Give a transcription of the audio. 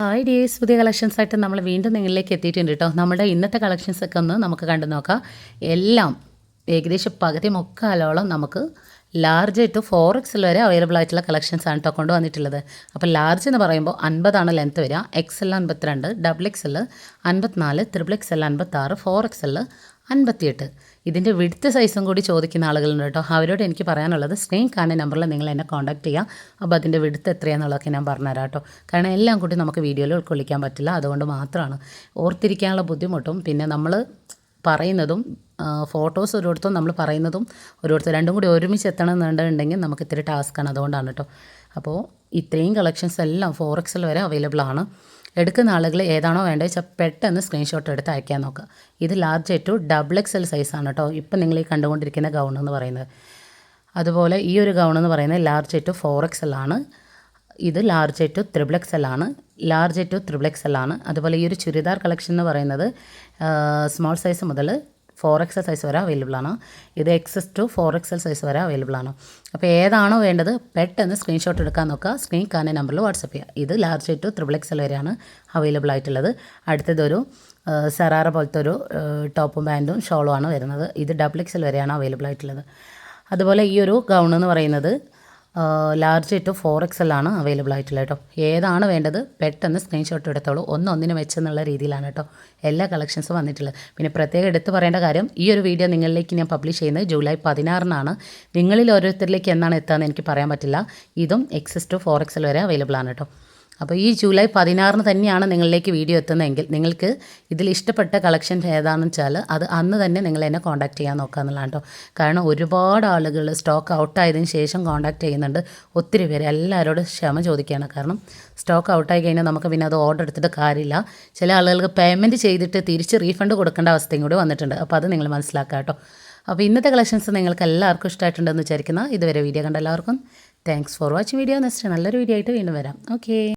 Hi days പുതിയ collections ആയിട്ട് നമ്മൾ വീണ്ടും നിങ്ങളിലേക്ക് എത്തിയിട്ടുണ്ട് കേട്ടോ നമ്മുടെ ഇന്നത്തെ കളക്ഷൻസ് ഒക്കെ ഒന്ന് നമുക്ക് കണ്ടു നോക്കാം. എല്ലാം ഏകദേശം പകുതി മുക്കാലോളം നമുക്ക് ലാർജ് ടു ഫോർ എക്സിൽ വരെ അവൈലബിൾ ആയിട്ടുള്ള കളക്ഷൻസ് ആണ് കേട്ടോ കൊണ്ടുവന്നിട്ടുള്ളത് അപ്പോൾ ലാർജ് എന്ന് പറയുമ്പോൾ അൻപതാണ് ലെങ്ത്ത് വരിക. എക്സ് എൽ അൻപത്തിരണ്ട് ഡബിൾ എക്സ് എൽ അൻപത്തിനാല് ത്രിബിൾ എക്സ് എൽ അൻപത്താറ് ഫോർ എക്സ് എൽ അൻപത്തിയെട്ട്. ഇതിന്റെ വിടുത്ത സൈസും കൂടി ചോദിക്കുന്ന ആളുകളുണ്ട് കേട്ടോ. അവരോട് എനിക്ക് പറയാനുള്ളത് സ്ക്രീൻ കാണുന്ന നമ്പറിൽ നിങ്ങൾ എന്നെ കോൺടാക്ട് ചെയ്യുക. അപ്പോൾ അതിന്റെ വിടുത്ത് എത്രയാണെന്നുള്ളതൊക്കെ ഞാൻ പറഞ്ഞുതരാം കേട്ടോ. കാരണം എല്ലാം കൂടി നമുക്ക് വീഡിയോയിൽ ഉൾക്കൊള്ളിക്കാൻ പറ്റില്ല. അതുകൊണ്ട് മാത്രമാണ് ഓർത്തിരിക്കാനുള്ള ബുദ്ധിമുട്ടും പിന്നെ നമ്മൾ പറയുന്നതും ഫോട്ടോസ് ഒരിടത്തും നമ്മൾ പറയുന്നതും ഒരിടത്തും രണ്ടും കൂടി ഒരുമിച്ച് എത്തണം എന്നുണ്ടെങ്കിൽ നമുക്ക് ഇത്തിരി ടാസ്ക്കാണ്. അതുകൊണ്ടാണ് കേട്ടോ. അപ്പോൾ ഇത്രയും കളക്ഷൻസ് എല്ലാം ഫോർ വരെ അവൈലബിൾ ആണ്. എടുക്കുന്ന ആളുകൾ ഏതാണോ വേണ്ടത് വെച്ചാൽ പെട്ടെന്ന് സ്ക്രീൻഷോട്ട് എടുത്ത് അയക്കാൻ നോക്കുക ഇത് large to double X L സൈസാണ് കേട്ടോ ഇപ്പം നിങ്ങൾ ഈ കണ്ടുകൊണ്ടിരിക്കുന്ന ഗൗൺ എന്ന് പറയുന്നത്. അതുപോലെ ഈ ഒരു ഗൗൺ എന്ന് പറയുന്നത് large to four X L ആണ്. ഇത് large to triple X L ആണ്. Large to triple X L ആണ്. അതുപോലെ ഈ ഒരു ചുരിദാർ കളക്ഷൻ എന്ന് പറയുന്നത് സ്മോൾ സൈസ് മുതൽ ഫോർ എക്സൽ സൈസ് വരെ അവൈലബിൾ ആണ്. ഇത് X S to four X L size വരെ അവൈലബിൾ ആണ്. അപ്പോൾ ഏതാണോ വേണ്ടത് പെട്ടെന്ന് സ്ക്രീൻഷോട്ട് എടുക്കാൻ നോക്കുക. സ്ക്രീൻ കാണുന്ന നമ്പറിൽ വാട്സപ്പ് ചെയ്യുക. ഇത് large to triple X L വരെയാണ് അവൈലബിൾ ആയിട്ടുള്ളത്. അടുത്തതൊരു സെറാറ പോലത്തെ ഒരു ടോപ്പും പാന്റും ആണ് വരുന്നത്. ഇത് ഡബിൾ എക്സൽ വരെയാണ് അവൈലബിൾ ആയിട്ടുള്ളത്. അതുപോലെ ഈ ഒരു ഗൗൺ എന്ന് പറയുന്നത് ലാർജ് ടു ഫോർ എക്സ് ആണ് അവൈലബിൾ ആയിട്ടുള്ളത് കേട്ടോ ഏതാണ് വേണ്ടത്? പെട്ടെന്ന് സ്ക്രീൻഷോട്ട് എടുത്തോളൂ. ഒന്ന് ഒന്നിന് വെച്ചെന്നുള്ള രീതിയിലാണ് കേട്ടോ എല്ലാ കളക്ഷൻസും വന്നിട്ടുള്ളത്. പിന്നെ പ്രത്യേകം എടുത്തു പറയേണ്ട കാര്യം ഈ ഒരു വീഡിയോ നിങ്ങളിലേക്ക് ഞാൻ പബ്ലിഷ് ചെയ്യുന്നത് ജൂലൈ പതിനാറിനാണ്. നിങ്ങളിൽ ഓരോരുത്തരിലേക്ക് എന്നാണ് എത്താമെന്ന് എനിക്ക് പറയാൻ പറ്റില്ല. ഇതും X S to four X L വരെ അവൈലബിൾ ആണ് കേട്ടോ അപ്പോൾ ഈ ജൂലൈ പതിനാറിന് തന്നെയാണ് നിങ്ങളിലേക്ക് വീഡിയോ എത്തുന്നതെങ്കിൽ നിങ്ങൾക്ക് ഇതിൽ ഇഷ്ടപ്പെട്ട കളക്ഷൻ ഏതാണെന്ന് വെച്ചാൽ അത് അന്ന് തന്നെ നിങ്ങൾ എന്നെ കോൺടാക്ട് ചെയ്യാൻ നോക്കുക എന്നുള്ളതാണ് കേട്ടോ. കാരണം ഒരുപാട് ആളുകൾ സ്റ്റോക്ക് ഔട്ടായതിനു ശേഷം കോൺടാക്ട് ചെയ്യുന്നുണ്ട്. ഒത്തിരി പേര് എല്ലാവരോടും ക്ഷമ ചോദിക്കുകയാണ്. കാരണം സ്റ്റോക്ക് ഔട്ടായി കഴിഞ്ഞാൽ നമുക്ക് പിന്നെ അത് ഓർഡർ എടുത്തിട്ട് കാര്യമില്ല. ചില ആളുകൾക്ക് പേയ്മെന്റ് ചെയ്തിട്ട് തിരിച്ച് റീഫണ്ട് കൊടുക്കേണ്ട അവസ്ഥയും കൂടി വന്നിട്ടുണ്ട്. അപ്പോൾ അത് നിങ്ങൾ മനസ്സിലാക്കുക കേട്ടോ. അപ്പോൾ ഇന്നത്തെ കളക്ഷൻസ് നിങ്ങൾക്ക് എല്ലാവർക്കും ഇഷ്ടമായിട്ടുണ്ടെന്ന് വിചാരിക്കുന്ന ഇതുവരെ വീഡിയോ കണ്ട എല്ലാവർക്കും thanks for watching video next നല്ലൊരു വീഡിയോ ആയിട്ട് വീണ്ടും വരാം. ഓക്കേ